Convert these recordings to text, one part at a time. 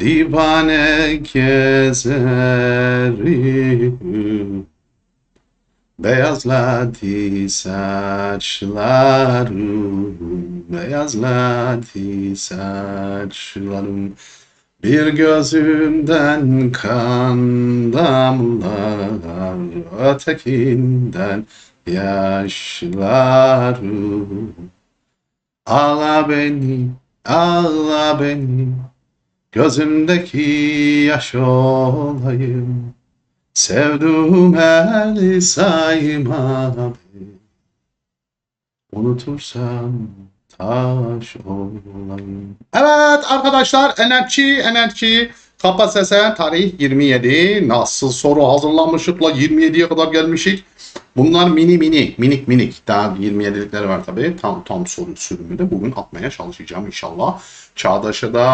divane gezerim Beyazladı saçlarım, beyazladı saçlarım. Bir gözümden kan damlar, ötekinden yaşlarım. Ağla beni, ağla beni, gözümdeki yaş olayım. Sevduğum el sayma beni. Unutursam taş olayım. Evet arkadaşlar enerji enerji KPSS tarih 27. Nasıl soru hazırlanmışıkla 27'ye kadar gelmişik. Bunlar mini mini minik minik daha 27'likleri var tabii. Tam tam soru sürümü de bugün atmaya çalışacağım inşallah. Çağdaş'a da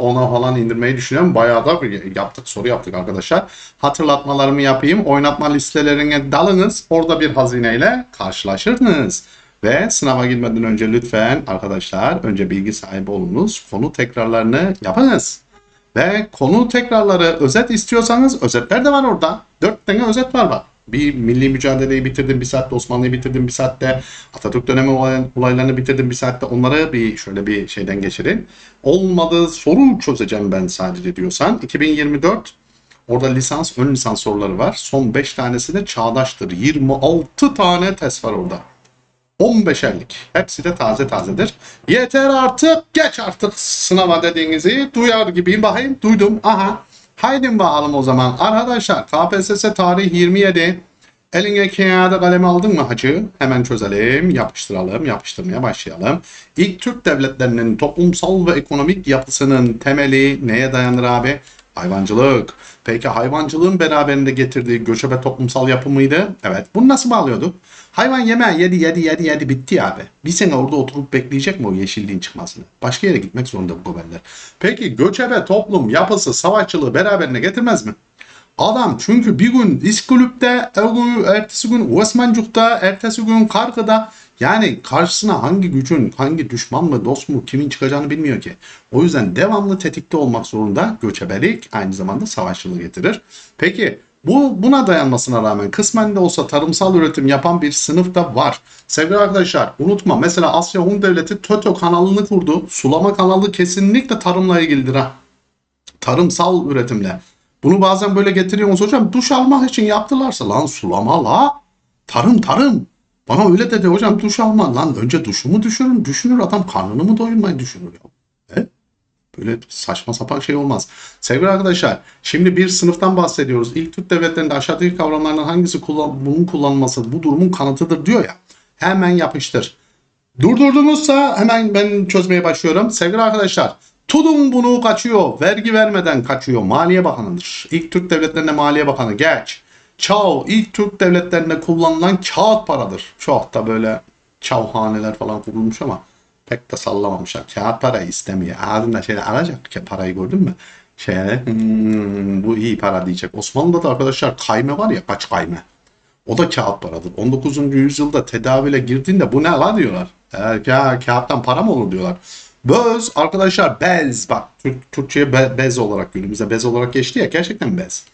ona falan indirmeyi düşünüyorum. Bayağı da yaptık soru yaptık arkadaşlar. Hatırlatmalarımı yapayım. Oynatma listelerine dalınız. Orada bir hazineyle karşılaşırsınız. Ve sınava girmeden önce lütfen arkadaşlar önce bilgi sahibi olunuz. Konu tekrarlarını yapınız. Ve konu tekrarları özet istiyorsanız özetler de var orada. Dört tane özet var bak. Bir milli mücadeleyi bitirdim bir saatte, Osmanlı'yı bitirdim bir saatte, Atatürk dönemi olay- olaylarını bitirdim bir saatte. Onları bir şöyle bir şeyden geçirin. Olmadı soru çözeceğim ben sadece diyorsan. 2024 Orada lisans, ön lisans soruları var. Son 5 tanesi de çağdaştır. 26 tane test var orada. 15'erlik. Hepsi de taze tazedir. Yeter artık, geç artık sınava dediğinizi duyar gibiyim. Bakayım, duydum. Aha. Haydi bakalım o zaman. Arkadaşlar KPSS tarih 27. Eline kağıda kalem aldın mı hacı? Hemen çözelim, yapıştıralım, yapıştırmaya başlayalım. İlk Türk devletlerinin toplumsal ve ekonomik yapısının temeli neye dayanır abi? Hayvancılık. Peki hayvancılığın beraberinde getirdiği göçebe toplumsal yapı mıydı? Evet. Bunu nasıl bağlıyorduk? Hayvan yemeği yedi yedi yedi yedi bitti abi. Bir sene orada oturup bekleyecek mi o yeşilliğin çıkmasını? Başka yere gitmek zorunda bu goberler. Peki göçebe toplum yapısı savaşçılığı beraberine getirmez mi? Adam çünkü bir gün İskülüp'te, ertesi gün Osmancuk'ta, ertesi gün Karkı'da yani karşısına hangi gücün, hangi düşman mı, dost mu, kimin çıkacağını bilmiyor ki. O yüzden devamlı tetikte olmak zorunda göçebelik aynı zamanda savaşçılığı getirir. Peki bu buna dayanmasına rağmen kısmen de olsa tarımsal üretim yapan bir sınıf da var. Sevgili arkadaşlar unutma mesela Asya Hun Devleti TÖTÖ kanalını kurdu. Sulama kanalı kesinlikle tarımla ilgilidir ha. Tarımsal üretimle. Bunu bazen böyle getiriyorsunuz hocam duş almak için yaptılarsa lan sulama la. Tarım tarım. Bana öyle dedi hocam duş alma lan önce duşumu düşürün düşünür adam karnını mı doyurmayı düşünür ya. Böyle saçma sapan şey olmaz. Sevgili arkadaşlar, şimdi bir sınıftan bahsediyoruz. İlk Türk devletlerinde aşağıdaki kavramlardan hangisi kullan bunun kullanılması bu durumun kanıtıdır diyor ya. Hemen yapıştır. Durdurdunuzsa hemen ben çözmeye başlıyorum. Sevgili arkadaşlar, Tudum bunu kaçıyor. Vergi vermeden kaçıyor. Maliye Bakanı'dır. İlk Türk devletlerinde Maliye Bakanı. Geç. Çav ilk Türk devletlerinde kullanılan kağıt paradır. Çok da böyle çavhaneler falan kurulmuş ama pek de sallamamışlar. Kağıt parayı istemiyor. Ağzında şey alacak ki parayı gördün mü? Şey, hmm, bu iyi para diyecek. Osmanlı'da da arkadaşlar kayme var ya kaç kayme. O da kağıt paradır. 19. yüzyılda tedavile girdiğinde bu ne lan diyorlar. E, ya, kağıttan para mı olur diyorlar. Böz arkadaşlar bez bak Türk, Türkçe'ye be- bez olarak günümüzde bez olarak geçti ya gerçekten bez.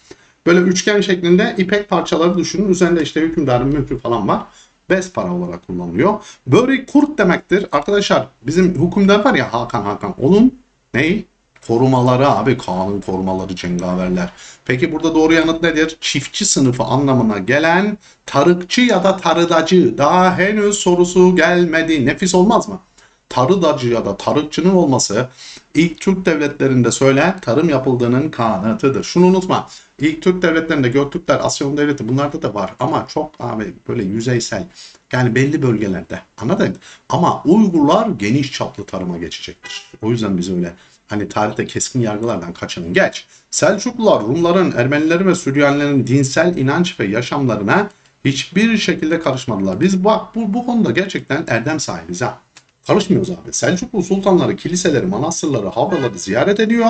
Böyle üçgen şeklinde ipek parçaları düşünün. Üzerinde işte hükümdarın mührü falan var. Bez para olarak kullanılıyor. Börek kurt demektir. Arkadaşlar bizim hükümdar var ya Hakan Hakan. Onun neyi? Korumaları abi kanun korumaları cengaverler. Peki burada doğru yanıt nedir? Çiftçi sınıfı anlamına gelen tarıkçı ya da tarıdacı. Daha henüz sorusu gelmedi. Nefis olmaz mı? Tarıdacı ya da tarıkçının olması ilk Türk devletlerinde söyle tarım yapıldığının kanıtıdır. Şunu unutma. İlk Türk devletlerinde Göktürkler, Asya Devleti bunlarda da var ama çok abi böyle yüzeysel. Yani belli bölgelerde. Anladın? Ama Uygurlar geniş çaplı tarıma geçecektir. O yüzden biz öyle hani tarihte keskin yargılardan kaçının. Geç. Selçuklular, Rumların, Ermenilerin ve Süryanilerin dinsel inanç ve yaşamlarına hiçbir şekilde karışmadılar. Biz bak bu, bu konuda gerçekten erdem sahibiz ha. Karışmıyoruz abi. Selçuklu sultanları, kiliseleri, manastırları, havraları ziyaret ediyor.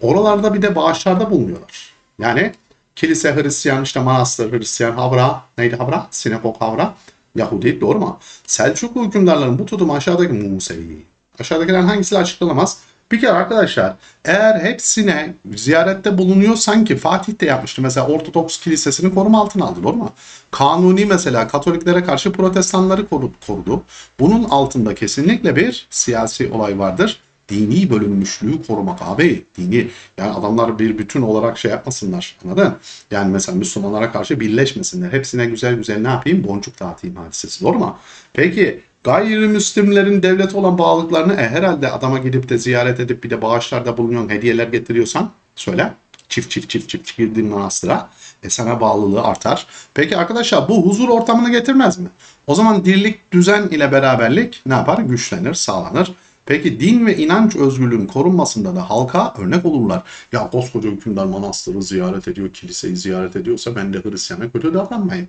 Oralarda bir de bağışlarda bulunuyorlar. Yani kilise Hristiyan, işte manastır Hristiyan, havra, neydi havra? Sinagog havra. Yahudi, doğru mu? Selçuklu hükümdarların bu tutumu aşağıdaki Musevi. Aşağıdakilerin hangisiyle açıklanamaz? Peki arkadaşlar eğer hepsine ziyarette bulunuyorsan ki Fatih de yapmıştı. Mesela Ortodoks Kilisesi'ni koruma altına aldı doğru mu? Kanuni mesela Katoliklere karşı protestanları koru- korudu. Bunun altında kesinlikle bir siyasi olay vardır. Dini bölünmüşlüğü korumak abi. Dini yani adamlar bir bütün olarak şey yapmasınlar anladın? Yani mesela Müslümanlara karşı birleşmesinler. Hepsine güzel güzel ne yapayım? Boncuk dağıtayım hadisesi doğru mu? Peki gayrimüslimlerin devlete olan bağlılıklarını e, herhalde adama gidip de ziyaret edip bir de bağışlarda bulunuyorsun, hediyeler getiriyorsan söyle. Çift çift çift çift girdiğin manastıra e sana bağlılığı artar. Peki arkadaşlar bu huzur ortamını getirmez mi? O zaman dirlik, düzen ile beraberlik ne yapar? Güçlenir, sağlanır. Peki din ve inanç özgürlüğünün korunmasında da halka örnek olurlar. Ya koskoca hükümdar manastırı ziyaret ediyor, kiliseyi ziyaret ediyorsa ben de Hristiyan'a kötü davranmayayım.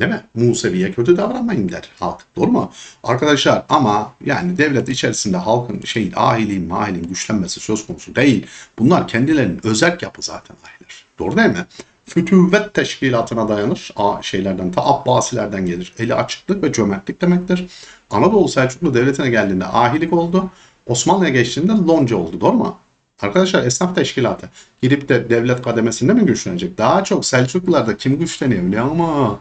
Değil mi? Musevi'ye kötü davranmayın der halk. Doğru mu? Arkadaşlar ama yani devlet içerisinde halkın şeyin ahiliğin mahiliğin güçlenmesi söz konusu değil. Bunlar kendilerinin özerk yapı zaten ahiler. Doğru değil mi? Fütüvvet teşkilatına dayanır. A şeylerden ta Abbasilerden gelir. Eli açıklık ve cömertlik demektir. Anadolu Selçuklu Devleti'ne geldiğinde ahilik oldu. Osmanlı'ya geçtiğinde lonca oldu. Doğru mu? Arkadaşlar esnaf teşkilatı gidip de devlet kademesinde mi güçlenecek? Daha çok Selçuklularda kim güçleniyor biliyor musun?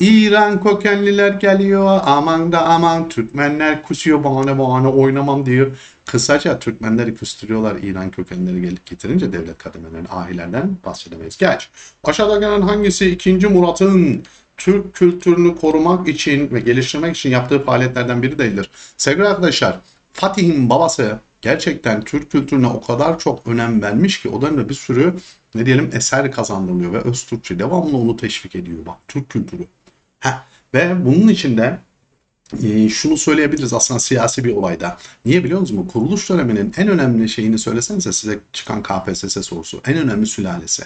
İran kökenliler geliyor. Aman da aman Türkmenler kusuyor bahane bahane oynamam diyor. Kısaca Türkmenleri küstürüyorlar İran kökenleri gelip getirince devlet kademelerinin ahilerden bahsedemeyiz. Geç. Aşağıda gelen hangisi 2. Murat'ın Türk kültürünü korumak için ve geliştirmek için yaptığı faaliyetlerden biri değildir. Sevgili arkadaşlar, Fatih'in babası gerçekten Türk kültürüne o kadar çok önem vermiş ki o dönemde bir sürü ne diyelim eser kazandırılıyor ve Öztürkçe devamlı onu teşvik ediyor bak Türk kültürü. Heh. Ve bunun içinde e, şunu söyleyebiliriz aslında siyasi bir olayda. Niye biliyor musunuz? Kuruluş döneminin en önemli şeyini söylesenize size çıkan KPSS sorusu. En önemli sülalesi.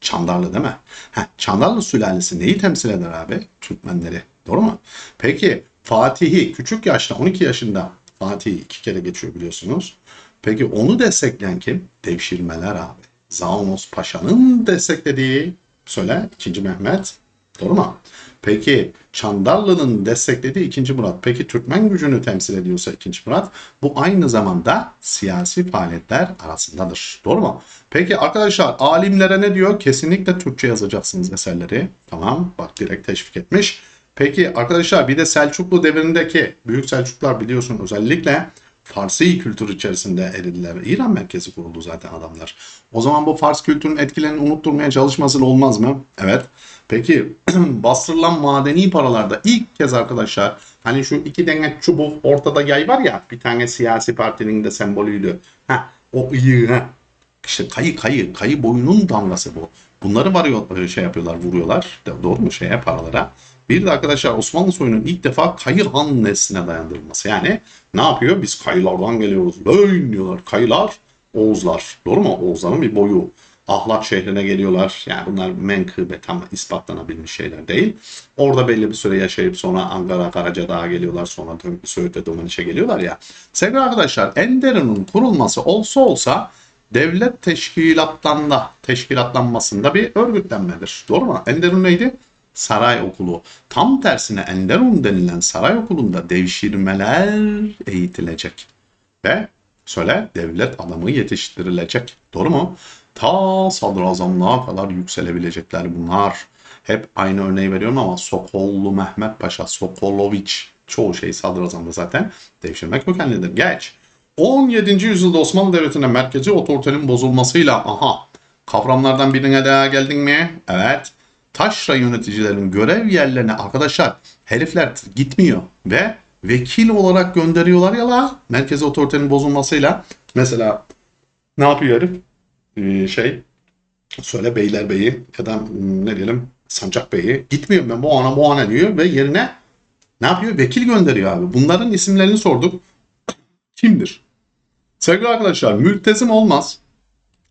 Çandarlı değil mi? Heh, Çandarlı sülalesi neyi temsil eder abi? Türkmenleri. Doğru mu? Peki Fatih'i küçük yaşta 12 yaşında Fatih iki kere geçiyor biliyorsunuz. Peki onu destekleyen kim? Devşirmeler abi. Zaunos Paşa'nın desteklediği söyle 2. Mehmet. Doğru mu? Peki Çandarlı'nın desteklediği 2. Murat. Peki Türkmen gücünü temsil ediyorsa 2. Murat. Bu aynı zamanda siyasi faaliyetler arasındadır. Doğru mu? Peki arkadaşlar alimlere ne diyor? Kesinlikle Türkçe yazacaksınız eserleri. Tamam bak direkt teşvik etmiş. Peki arkadaşlar bir de Selçuklu devrindeki Büyük Selçuklular biliyorsun özellikle Farsi kültür içerisinde eridiler. İran merkezi kuruldu zaten adamlar. O zaman bu Fars kültürünün etkilerini unutturmaya çalışması olmaz mı? Evet. Peki bastırılan madeni paralarda ilk kez arkadaşlar hani şu iki tane çubuk ortada yay var ya bir tane siyasi partinin de sembolüydü. Ha o iyi ha. İşte kayı kayı kayı boyunun damgası bu. Bunları varıyor şey yapıyorlar vuruyorlar. Doğru mu şeye paralara. Bir de arkadaşlar Osmanlı soyunun ilk defa kayı han nesline dayandırılması. Yani ne yapıyor? Biz kayılardan geliyoruz. Böyle diyorlar. Kayılar Oğuzlar. Doğru mu? Oğuzların bir boyu. Ahlat şehrine geliyorlar. Yani bunlar menkıbe tam ispatlanabilmiş şeyler değil. Orada belli bir süre yaşayıp sonra Ankara, Karacadağ'a geliyorlar. Sonra Söğüt ve Domaniş'e geliyorlar ya. Sevgili arkadaşlar Enderun'un kurulması olsa olsa devlet teşkilatlanma, teşkilatlanmasında bir örgütlenmedir. Doğru mu? Enderun neydi? Saray okulu. Tam tersine Enderun denilen saray okulunda devşirmeler eğitilecek. Ve söyle devlet adamı yetiştirilecek. Doğru mu? Ta sadrazamlığa kadar yükselebilecekler bunlar. Hep aynı örneği veriyorum ama Sokollu Mehmet Paşa, Sokoloviç çoğu şey sadrazamda zaten devşirme kökenlidir. Geç. 17. yüzyılda Osmanlı Devleti'nde merkezi otoritenin bozulmasıyla aha kavramlardan birine daha geldin mi? Evet. Taşra yöneticilerin görev yerlerine arkadaşlar herifler gitmiyor ve vekil olarak gönderiyorlar ya la merkezi otoritenin bozulmasıyla. Mesela ne yapıyor herif? Ee, şey söyle Beylerbeyi ya da hmm, ne diyelim Sancak Bey'i gitmiyorum ben bu ana bu ana diyor ve yerine ne yapıyor? Vekil gönderiyor abi. Bunların isimlerini sorduk. Kimdir? Sevgili arkadaşlar mültezim olmaz.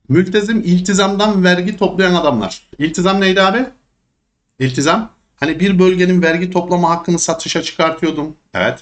Mültezim iltizamdan vergi toplayan adamlar. İltizam neydi abi? İltizam. Hani bir bölgenin vergi toplama hakkını satışa çıkartıyordum. Evet.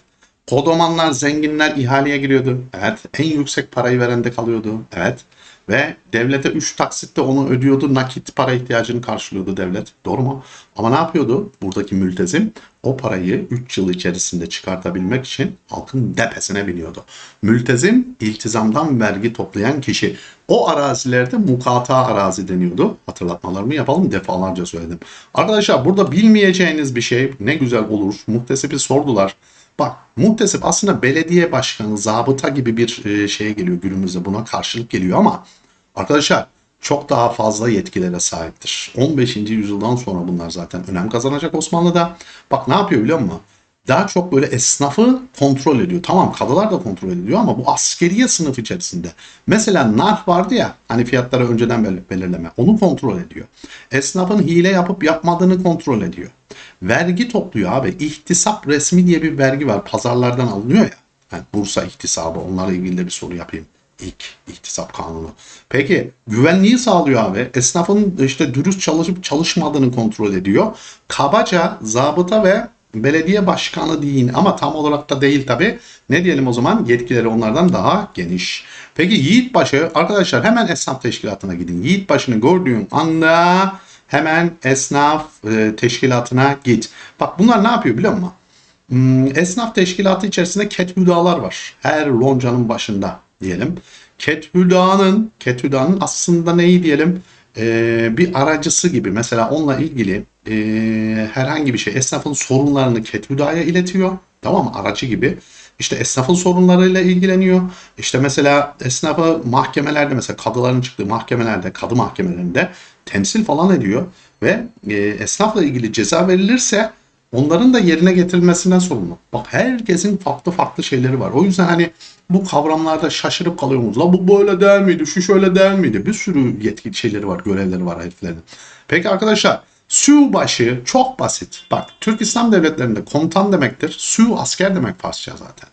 Kodomanlar, zenginler ihaleye giriyordu. Evet. En yüksek parayı verende kalıyordu. Evet. Ve devlete 3 taksitte onu ödüyordu. Nakit para ihtiyacını karşılıyordu devlet. Doğru mu? Ama ne yapıyordu? Buradaki mültezim o parayı 3 yıl içerisinde çıkartabilmek için halkın depesine biniyordu. Mültezim iltizamdan vergi toplayan kişi. O arazilerde mukata arazi deniyordu. Hatırlatmalarımı yapalım defalarca söyledim. Arkadaşlar burada bilmeyeceğiniz bir şey ne güzel olur. Muhtesibi sordular. Bak muhtesip aslında belediye başkanı, zabıta gibi bir e, şeye geliyor günümüzde buna karşılık geliyor ama arkadaşlar çok daha fazla yetkilere sahiptir. 15. yüzyıldan sonra bunlar zaten önem kazanacak Osmanlı'da. Bak ne yapıyor biliyor musun? Daha çok böyle esnafı kontrol ediyor. Tamam kadılar da kontrol ediyor ama bu askeriye sınıf içerisinde. Mesela narh vardı ya hani fiyatları önceden bel- belirleme. Onu kontrol ediyor. Esnafın hile yapıp yapmadığını kontrol ediyor. Vergi topluyor abi. İhtisap resmi diye bir vergi var. Pazarlardan alınıyor ya. Yani Bursa ihtisabı onlarla ilgili de bir soru yapayım. İlk ihtisap kanunu. Peki güvenliği sağlıyor abi. Esnafın işte dürüst çalışıp çalışmadığını kontrol ediyor. Kabaca zabıta ve belediye başkanı deyin ama tam olarak da değil tabi. Ne diyelim o zaman yetkileri onlardan daha geniş. Peki Yiğitbaşı arkadaşlar hemen esnaf teşkilatına gidin. Yiğitbaşı'nı gördüğün anda hemen esnaf e, teşkilatına git. Bak bunlar ne yapıyor biliyor musun? Hmm, esnaf teşkilatı içerisinde kethüdalar var. Her loncanın başında diyelim. Kethüdanın, kethüdanın aslında neyi diyelim? Ee, bir aracısı gibi. Mesela onunla ilgili e, herhangi bir şey esnafın sorunlarını kethüdaya iletiyor. Tamam mı? Aracı gibi. İşte esnafın sorunlarıyla ilgileniyor. İşte mesela esnafı mahkemelerde mesela kadıların çıktığı mahkemelerde, kadı mahkemelerinde temsil falan ediyor. Ve e, esnafla ilgili ceza verilirse onların da yerine getirilmesinden sorumlu. Bak herkesin farklı farklı şeyleri var. O yüzden hani bu kavramlarda şaşırıp kalıyorsunuz. La bu böyle değil miydi? Şu şöyle değil miydi? Bir sürü yetki şeyleri var, görevleri var heriflerin. Peki arkadaşlar Subaşı çok basit. Bak Türk İslam devletlerinde komutan demektir. Su asker demek Farsça zaten.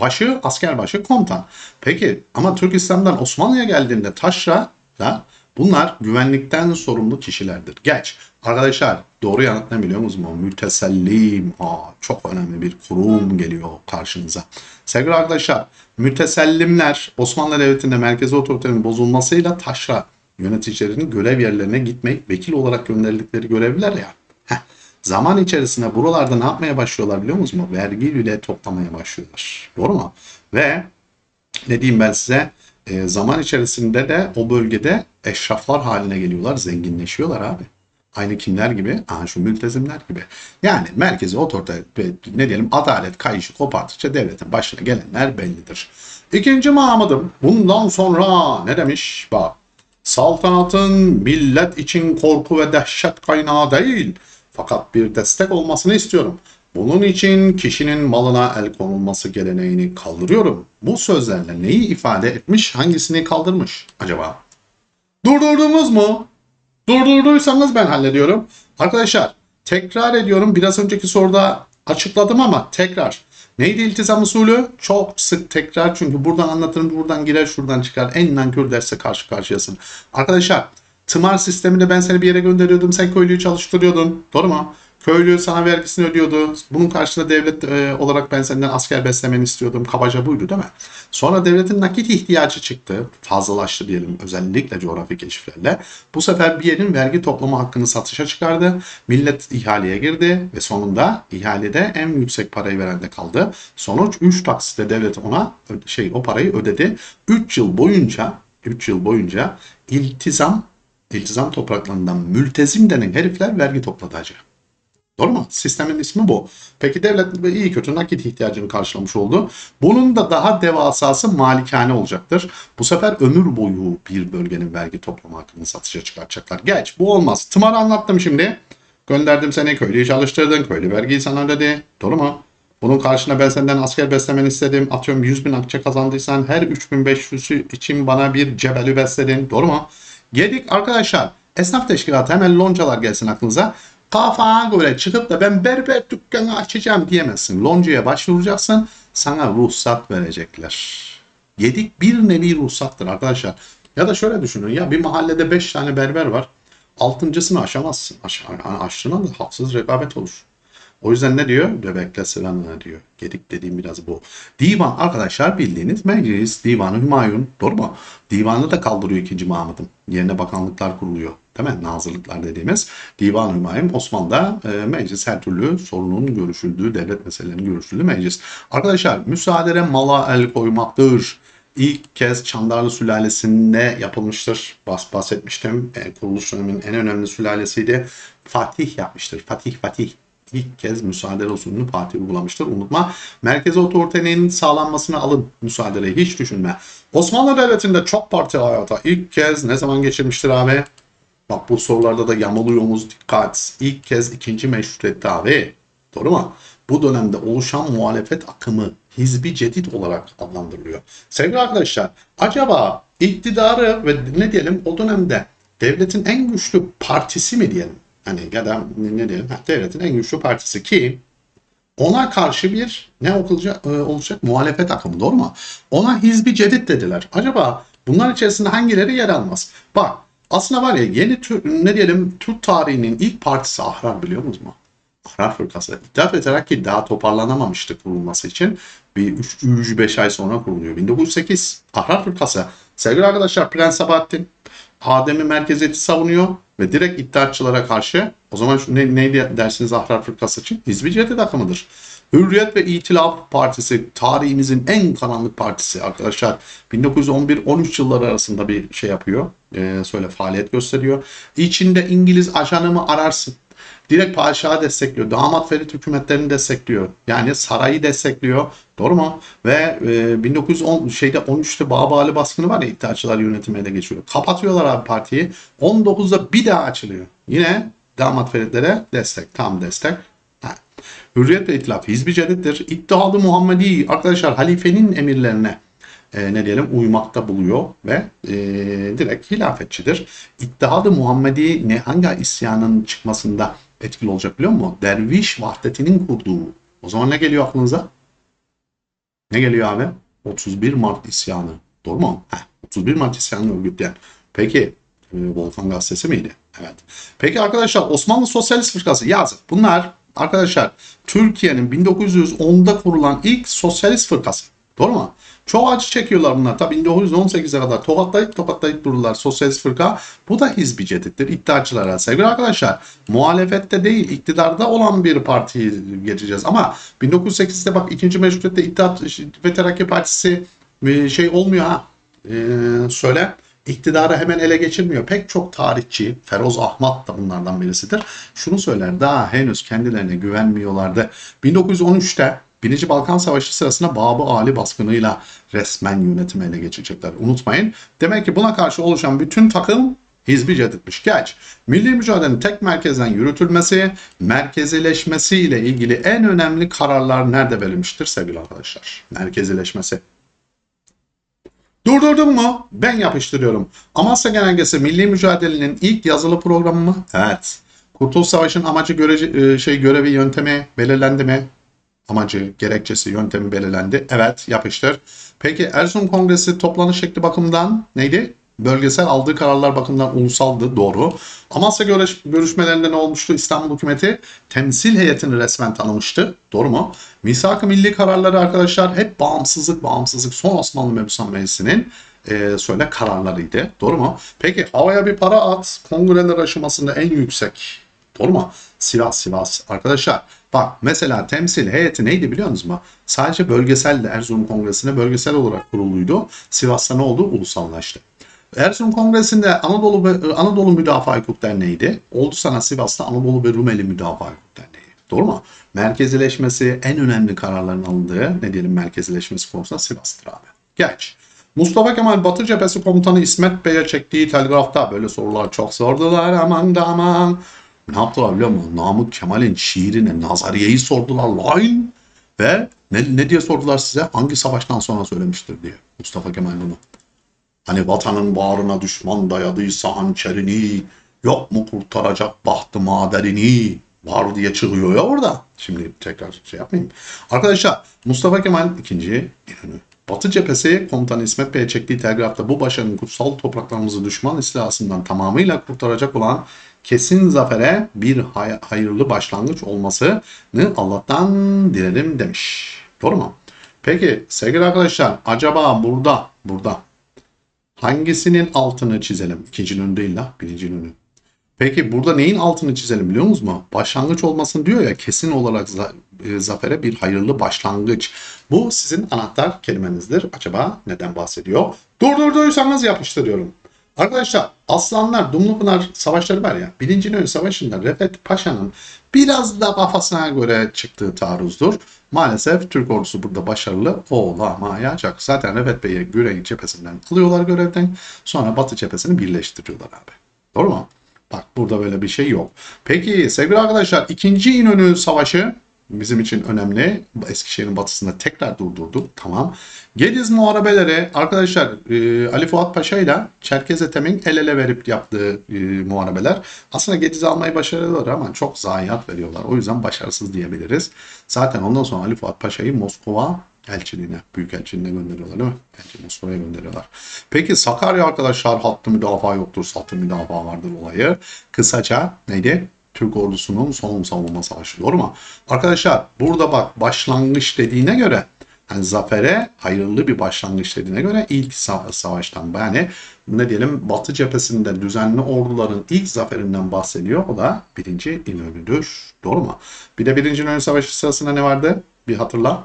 Başı asker başı komutan. Peki ama Türk İslam'dan Osmanlı'ya geldiğinde taşra da bunlar güvenlikten sorumlu kişilerdir. Geç. Arkadaşlar doğru yanıt ne biliyor musunuz? Mütesellim. Aa, çok önemli bir kurum geliyor karşınıza. Sevgili arkadaşlar mütesellimler Osmanlı Devleti'nde merkezi otoritenin bozulmasıyla taşra yöneticilerinin görev yerlerine gitmek, vekil olarak gönderildikleri görevliler ya. Heh, zaman içerisinde buralarda ne yapmaya başlıyorlar biliyor musunuz? Vergi bile toplamaya başlıyorlar. Doğru mu? Ve ne diyeyim ben size? E, zaman içerisinde de o bölgede eşraflar haline geliyorlar, zenginleşiyorlar abi. Aynı kimler gibi? Aha şu mültezimler gibi. Yani merkezi otorite ne diyelim adalet kayışı koparttıkça devletin başına gelenler bellidir. İkinci Mahmud'um bundan sonra ne demiş? Bak saltanatın millet için korku ve dehşet kaynağı değil fakat bir destek olmasını istiyorum. Bunun için kişinin malına el konulması geleneğini kaldırıyorum. Bu sözlerle neyi ifade etmiş, hangisini kaldırmış acaba? Durdurdunuz mu? Durdurduysanız ben hallediyorum. Arkadaşlar tekrar ediyorum. Biraz önceki soruda açıkladım ama tekrar. Neydi iltizam usulü? Çok sık tekrar çünkü buradan anlatırım, buradan girer, şuradan çıkar. En nankör derse karşı karşıyasın. Arkadaşlar tımar sisteminde ben seni bir yere gönderiyordum. Sen köylüyü çalıştırıyordun. Doğru mu? Köylü sana vergisini ödüyordu. Bunun karşılığında devlet e, olarak ben senden asker beslemeni istiyordum. Kabaca buydu değil mi? Sonra devletin nakit ihtiyacı çıktı. Fazlalaştı diyelim özellikle coğrafi keşiflerle. Bu sefer bir yerin vergi toplama hakkını satışa çıkardı. Millet ihaleye girdi ve sonunda ihalede en yüksek parayı veren de kaldı. Sonuç 3 taksitte devlet ona şey o parayı ödedi. 3 yıl boyunca 3 yıl boyunca iltizam iltizam topraklarından mültezim denen herifler vergi topladı. Doğru mu? Sistemin ismi bu. Peki devlet iyi kötü nakit ihtiyacını karşılamış oldu. Bunun da daha devasası malikane olacaktır. Bu sefer ömür boyu bir bölgenin vergi toplama hakkını satışa çıkartacaklar. Geç bu olmaz. Tımarı anlattım şimdi. Gönderdim seni köylüyü çalıştırdın. Köylü vergiyi sana ödedi. Doğru mu? Bunun karşına ben senden asker beslemeni istedim. Atıyorum 100 bin akçe kazandıysan her 3500'ü için bana bir cebeli besledin. Doğru mu? Gedik arkadaşlar. Esnaf teşkilatı hemen loncalar gelsin aklınıza. Kafana göre çıkıp da ben berber dükkanı açacağım diyemezsin. Loncaya başvuracaksın. Sana ruhsat verecekler. Gedik bir nevi ruhsattır arkadaşlar. Ya da şöyle düşünün ya bir mahallede 5 tane berber var. Altıncısını aşamazsın. Aş, aştığına da haksız rekabet olur. O yüzden ne diyor? Bebekle sıranına diyor. Gedik dediğim biraz bu. Divan arkadaşlar bildiğiniz meclis. Divanı Hümayun. Doğru mu? Divanı da kaldırıyor 2. Mahmut'un. Yerine bakanlıklar kuruluyor. Değil mi? Nazırlıklar dediğimiz. Divan Hümayun Osmanlı'da e, meclis her türlü sorunun görüşüldüğü, devlet meselelerinin görüşüldüğü meclis. Arkadaşlar müsaade mala el koymaktır ilk kez Çandarlı sülalesinde yapılmıştır. Bas bahsetmiştim. E, kuruluş döneminin en önemli sülalesiydi. Fatih yapmıştır. Fatih Fatih. İlk kez müsaade usulünü Fatih uygulamıştır. Unutma. Merkezi otoritenin sağlanmasını alın. Müsaadeyi hiç düşünme. Osmanlı Devleti'nde çok parti hayata ilk kez ne zaman geçirmiştir abi? Bak bu sorularda da yamuluyoruz dikkat. İlk kez ikinci meşrutiyette abi. Doğru mu? Bu dönemde oluşan muhalefet akımı Hizbi Cedid olarak adlandırılıyor. Sevgili arkadaşlar, acaba iktidarı ve ne diyelim o dönemde devletin en güçlü partisi mi diyelim? Hani ya da ne diyelim? Ha, devletin en güçlü partisi ki ona karşı bir ne olacak, e, olacak muhalefet akımı doğru mu? Ona Hizbi Cedid dediler. Acaba bunlar içerisinde hangileri yer almaz? Bak aslında var ya yeni tür, ne diyelim Türk tarihinin ilk partisi Ahrar biliyor musunuz mu? Ahrar Fırkası. İttihat ve Terakki daha toparlanamamıştı kurulması için. Bir 3-5 ay sonra kuruluyor. 1908 Ahrar Fırkası. Sevgili arkadaşlar Prens Sabahattin Adem'i merkeziyeti savunuyor ve direkt iddiatçılara karşı o zaman şu ne, neydi dersiniz Ahrar Fırkası için? Hizbi Cedid akımıdır. Hürriyet ve İtilaf Partisi tarihimizin en karanlık partisi arkadaşlar. 1911-13 yılları arasında bir şey yapıyor. Ee, söyle faaliyet gösteriyor. İçinde İngiliz ajanımı ararsın. Direkt padişahı destekliyor. Damat Ferit hükümetlerini destekliyor. Yani sarayı destekliyor. Doğru mu? Ve e, 1910 şeyde 13'te Babali baskını var ya iddiaçılar yönetimi geçiyor. Kapatıyorlar abi partiyi. 19'da bir daha açılıyor. Yine damat Feritlere destek. Tam destek. Ha. Hürriyet ve İtilaf Hizbi Cedid'dir. İttihadı Muhammedi arkadaşlar halifenin emirlerine e, ne diyelim uymakta buluyor ve e, direkt hilafetçidir. İttihadı Muhammedi ne hangi isyanın çıkmasında etkili olacak biliyor musun? Derviş vahdetinin kurduğu. O zaman ne geliyor aklınıza? Ne geliyor abi? 31 Mart isyanı. Doğru mu? Heh, 31 Mart isyanını örgütleyen. Peki e, Volkan Gazetesi miydi? Evet. Peki arkadaşlar Osmanlı Sosyalist Fırkası yazın. Bunlar arkadaşlar Türkiye'nin 1910'da kurulan ilk sosyalist fırkası. Doğru mu? Çok acı çekiyorlar bunlar. Tabii 1918'e kadar tokatlayıp tokatlayıp dururlar sosyalist fırka. Bu da hizbi cedittir. İddiaçılara. Sevgili arkadaşlar muhalefette değil iktidarda olan bir partiyi geçeceğiz. Ama 1908'de bak ikinci meşrutiyette İttihat ve Terakki Partisi bir şey olmuyor ha. Ee, söyle iktidarı hemen ele geçirmiyor. Pek çok tarihçi, Feroz Ahmet da bunlardan birisidir. Şunu söyler, daha henüz kendilerine güvenmiyorlardı. 1913'te Birinci Balkan Savaşı sırasında Babı Ali baskınıyla resmen yönetimi ele geçirecekler. Unutmayın. Demek ki buna karşı oluşan bütün takım Hizbi Cedid'miş. Geç. Milli mücadelenin tek merkezden yürütülmesi, merkezileşmesi ile ilgili en önemli kararlar nerede verilmiştir sevgili arkadaşlar? Merkezileşmesi. Durdurdun mu? Ben yapıştırıyorum. Amasya Genelgesi milli mücadelenin ilk yazılı programı mı? Evet. Kurtuluş Savaşı'nın amacı görece, şey görevi yöntemi belirlendi mi? Amacı, gerekçesi, yöntemi belirlendi. Evet, yapıştır. Peki Erzurum Kongresi toplanış şekli bakımından neydi? Bölgesel aldığı kararlar bakımından ulusaldı, doğru. Amasya görüş, görüşmelerinde ne olmuştu? İstanbul hükümeti temsil heyetini resmen tanımıştı, doğru mu? Misak-ı milli kararları arkadaşlar hep bağımsızlık, bağımsızlık. Son Osmanlı Mebusan Meclisi'nin e, söyle kararlarıydı, doğru mu? Peki havaya bir para at, kongreler aşamasında en yüksek, doğru mu? Sivas, Sivas. Arkadaşlar Bak mesela temsil heyeti neydi biliyor musunuz mu? Sadece bölgesel de Erzurum Kongresi'ne bölgesel olarak kuruluydu. Sivas'ta ne oldu? Ulusallaştı. Erzurum Kongresi'nde Anadolu Anadolu Müdafaa Hukuk Derneği'ydi. Oldu sana Sivas'ta Anadolu ve Rumeli Müdafaa Hukuk Derneği. Doğru mu? Merkezileşmesi en önemli kararların alındığı ne diyelim merkezileşmesi konusunda Sivas'tır abi. Geç. Mustafa Kemal Batı Cephesi Komutanı İsmet Bey'e çektiği telgrafta böyle sorular çok sordular aman da aman. Ne yaptılar biliyor musun? Namık Kemal'in şiirine Nazariye'yi sordular line ve ne, ne diye sordular size? Hangi savaştan sonra söylemiştir diye Mustafa Kemal bunu. Hani vatanın bağrına düşman dayadıysa hançerini yok mu kurtaracak bahtı maderini var diye çıkıyor ya orada. Şimdi tekrar şey yapmayayım. Arkadaşlar Mustafa Kemal ikinci İnönü. Batı cephesi komutanı İsmet Bey'e çektiği telgrafta bu başarının kutsal topraklarımızı düşman istilasından tamamıyla kurtaracak olan kesin zafere bir hay- hayırlı başlangıç olmasını Allah'tan dilerim demiş. Doğru mu? Peki sevgili arkadaşlar acaba burada burada hangisinin altını çizelim? İkincinin önü değil la birincinin önü. Peki burada neyin altını çizelim biliyor musunuz mu? Başlangıç olmasın diyor ya kesin olarak za- e, zafere bir hayırlı başlangıç. Bu sizin anahtar kelimenizdir. Acaba neden bahsediyor? Durdurduysanız yapıştırıyorum. Arkadaşlar Aslanlar Dumlupınar savaşları var ya. Birinci İnönü Savaşı'nda Refet Paşa'nın biraz da kafasına göre çıktığı taarruzdur. Maalesef Türk ordusu burada başarılı olamayacak. Zaten Refet Bey'i Güney cephesinden alıyorlar görevden. Sonra Batı cephesini birleştiriyorlar abi. Doğru mu? Bak burada böyle bir şey yok. Peki sevgili arkadaşlar ikinci İnönü Savaşı bizim için önemli. Eskişehir'in batısında tekrar durdurduk. Tamam. Gediz muharebeleri arkadaşlar e, Ali Fuat Paşa ile Çerkez Ethem'in el ele verip yaptığı e, muharebeler. Aslında Gediz'i almayı başarıyorlar ama çok zayiat veriyorlar. O yüzden başarısız diyebiliriz. Zaten ondan sonra Ali Fuat Paşa'yı Moskova elçiliğine, büyük elçiliğine gönderiyorlar değil mi? Elçi Moskova'ya gönderiyorlar. Peki Sakarya arkadaşlar hattı müdafaa yoktur, satı müdafaa vardır olayı. Kısaca neydi? Türk ordusunun son savunma savaşı doğru mu? Arkadaşlar burada bak başlangıç dediğine göre yani zafere hayırlı bir başlangıç dediğine göre ilk sa- savaştan yani ne diyelim Batı cephesinde düzenli orduların ilk zaferinden bahsediyor. O da birinci İnönü'dür. Doğru mu? Bir de birinci İnönü Savaşı sırasında ne vardı? Bir hatırla.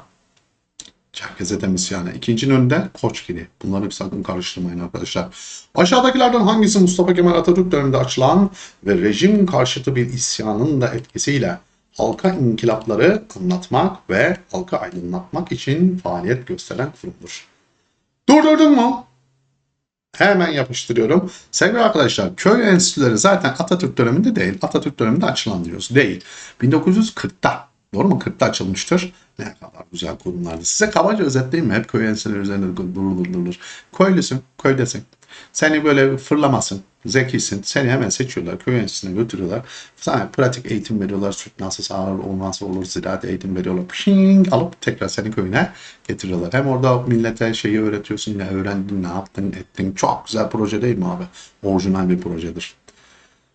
Çerkezede isyanı. İkincinin önünde Koçgiri. Bunları sakın karıştırmayın arkadaşlar. Aşağıdakilerden hangisi Mustafa Kemal Atatürk döneminde açılan ve rejim karşıtı bir isyanın da etkisiyle halka inkılapları anlatmak ve halka aydınlatmak için faaliyet gösteren kurumdur? Durdurdun mu? Hemen yapıştırıyorum. Sevgili arkadaşlar köy enstitüleri zaten Atatürk döneminde değil. Atatürk döneminde açılan diyoruz. Değil. 1940'ta. Doğru mu? 40'ta açılmıştır. Ne kadar güzel kurumlardı. Size kabaca özetleyeyim mi? Hep köy enstitüleri üzerinde durulur durulur. Köylüsün, köydesin. Seni böyle fırlamasın, zekisin. Seni hemen seçiyorlar, köy enstitüsüne götürüyorlar. Sana pratik eğitim veriyorlar. Süt nasıl sağlar, o nasıl olur, ziraat eğitim veriyorlar. Pişing alıp tekrar seni köyüne getiriyorlar. Hem orada millete şeyi öğretiyorsun. Ne öğrendin, ne yaptın, ettin. Çok güzel proje değil mi abi? Orijinal bir projedir.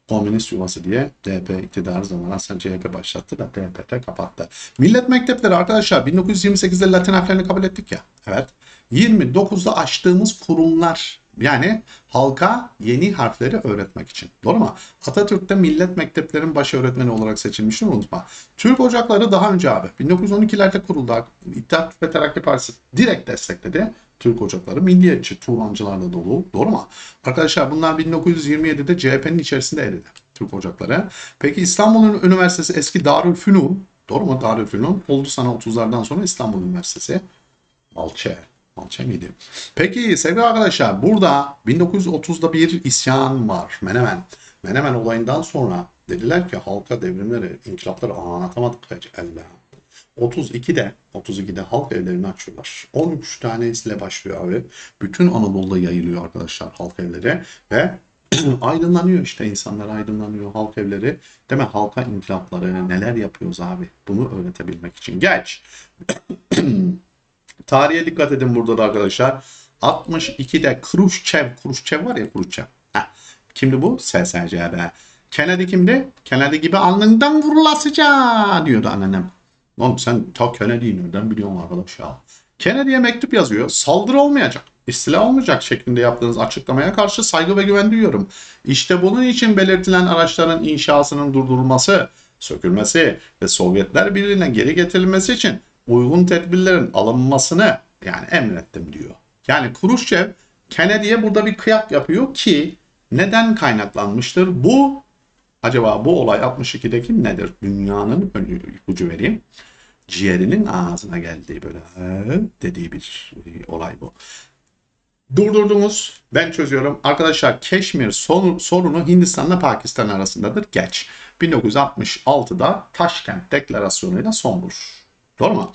Komünist yuvası diye DP iktidarı zamanı aslında CHP başlattı da DPT kapattı. Millet mektepleri arkadaşlar 1928'de Latin harflerini kabul ettik ya. Evet. 29'da açtığımız kurumlar yani halka yeni harfleri öğretmek için. Doğru mu? Atatürk'te millet mekteplerin baş öğretmeni olarak seçilmiştir unutma. Türk Ocakları daha önce abi 1912'lerde kuruldu. İttihat ve Terakki Partisi direkt destekledi. Türk Ocakları milliyetçi, Turancılarla dolu. Doğru mu? Arkadaşlar bunlar 1927'de CHP'nin içerisinde eridi. Türk Ocakları. Peki İstanbul Üniversitesi eski Darülfünun. Doğru mu? Darülfünun oldu sana 30'lardan sonra İstanbul Üniversitesi. Malçe. Malçe miydi? Peki sevgili arkadaşlar burada 1930'da bir isyan var. Menemen. Menemen olayından sonra dediler ki halka devrimleri, inkılapları anlatamadık elde. 32'de 32'de halk evlerini açıyorlar. 13 tanesiyle başlıyor abi. Bütün Anadolu'da yayılıyor arkadaşlar halk evleri ve aydınlanıyor işte insanlar aydınlanıyor halk evleri. Mi? Halka inkılapları neler yapıyoruz abi? Bunu öğretebilmek için. Geç. Tarihe dikkat edin burada da arkadaşlar. 62'de Khrushchev, Khrushchev var ya Khrushchev. Heh. Kimdi bu? SSCB. Kennedy kimdi? Kennedy gibi alnından vurulasıca diyordu anneannem. Oğlum sen ta Kennedy'yi nereden biliyorsun arkadaş ya? Kennedy'ye mektup yazıyor. Saldırı olmayacak. istila olmayacak şeklinde yaptığınız açıklamaya karşı saygı ve güven duyuyorum. İşte bunun için belirtilen araçların inşasının durdurulması, sökülmesi ve Sovyetler Birliği'ne geri getirilmesi için uygun tedbirlerin alınmasını yani emrettim diyor. Yani Khrushchev Kennedy'ye burada bir kıyak yapıyor ki neden kaynaklanmıştır? Bu acaba bu olay 62'deki nedir? Dünyanın ipucu vereyim. Ciğerinin ağzına geldiği böyle "Hı?" dediği bir olay bu. Durdurdunuz. Ben çözüyorum. Arkadaşlar Keşmir sorunu, Hindistan'la Pakistan arasındadır. Geç. 1966'da Taşkent Deklarasyonu'yla son bulur. Doğru mu?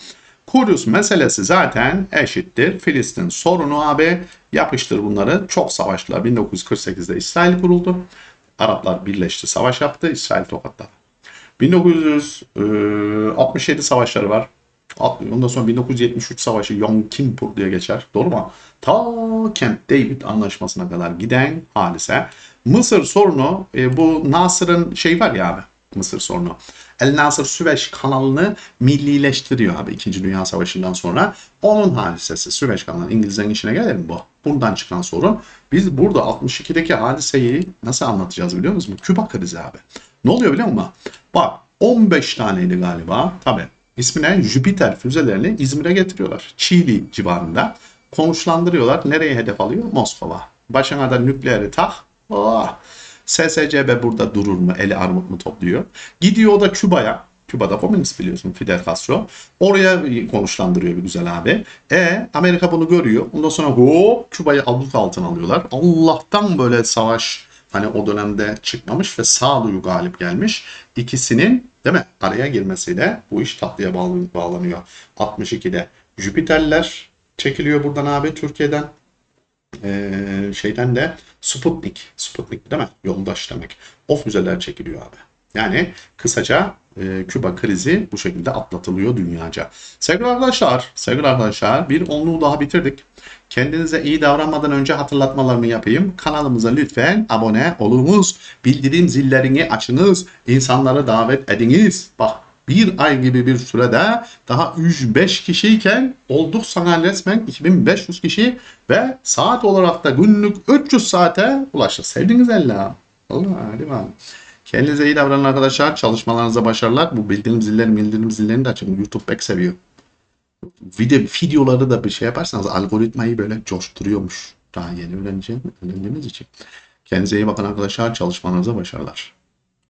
Kudüs meselesi zaten eşittir. Filistin sorunu abi yapıştır bunları. Çok savaştılar. 1948'de İsrail kuruldu. Araplar birleşti, savaş yaptı. İsrail tokatladı. 1967 savaşları var. Ondan sonra 1973 savaşı Yom Kippur diye geçer. Doğru mu? Ta Camp David anlaşmasına kadar giden hadise. Mısır sorunu e, bu Nasır'ın şey var ya abi Mısır sorunu. El Nasır Süveyş kanalını millileştiriyor abi 2. Dünya Savaşı'ndan sonra. Onun hadisesi Süveyş kanalı İngilizlerin işine gelir mi bu? Buradan çıkan sorun. Biz burada 62'deki hadiseyi nasıl anlatacağız biliyor musunuz? Küba krizi abi. Ne oluyor biliyor musun? Bak 15 taneydi galiba. Tabii. İsmi ne? Jüpiter füzelerini İzmir'e getiriyorlar. Çiğli civarında. Konuşlandırıyorlar. Nereye hedef alıyor? Moskova. Başına da nükleeri tak. Oh. SSCB burada durur mu? Eli armut mu topluyor? Gidiyor da Küba'ya. Küba'da komünist biliyorsun Fidel Castro. Oraya konuşlandırıyor bir güzel abi. E Amerika bunu görüyor. Ondan sonra hop Küba'yı abluk altına alıyorlar. Allah'tan böyle savaş hani o dönemde çıkmamış ve sağduyu galip gelmiş. İkisinin değil mi araya girmesiyle bu iş tatlıya bağlan- bağlanıyor. 62'de Jüpiterler çekiliyor buradan abi Türkiye'den. Ee, şeyden de Sputnik, Sputnik değil mi? Yoldaş demek. O füzeler çekiliyor abi. Yani kısaca e, Küba krizi bu şekilde atlatılıyor dünyaca. Sevgili arkadaşlar, sevgili arkadaşlar bir onluğu daha bitirdik. Kendinize iyi davranmadan önce hatırlatmalarımı yapayım. Kanalımıza lütfen abone olunuz. Bildirim zillerini açınız. İnsanları davet ediniz. Bak bir ay gibi bir sürede daha 3-5 kişiyken olduk sana resmen 2500 kişi ve saat olarak da günlük 300 saate ulaştık. Sevdiniz ella. Allah hadi bakalım. Kendinize iyi davranın arkadaşlar. Çalışmalarınıza başarılar. Bu bildirim zilleri, bildirim zillerini de açın. YouTube pek seviyor. Video, videoları da bir şey yaparsanız algoritmayı böyle coşturuyormuş. Daha yeni öğreneceğim, öğrendiğimiz için. Kendinize iyi bakın arkadaşlar. Çalışmalarınıza başarılar.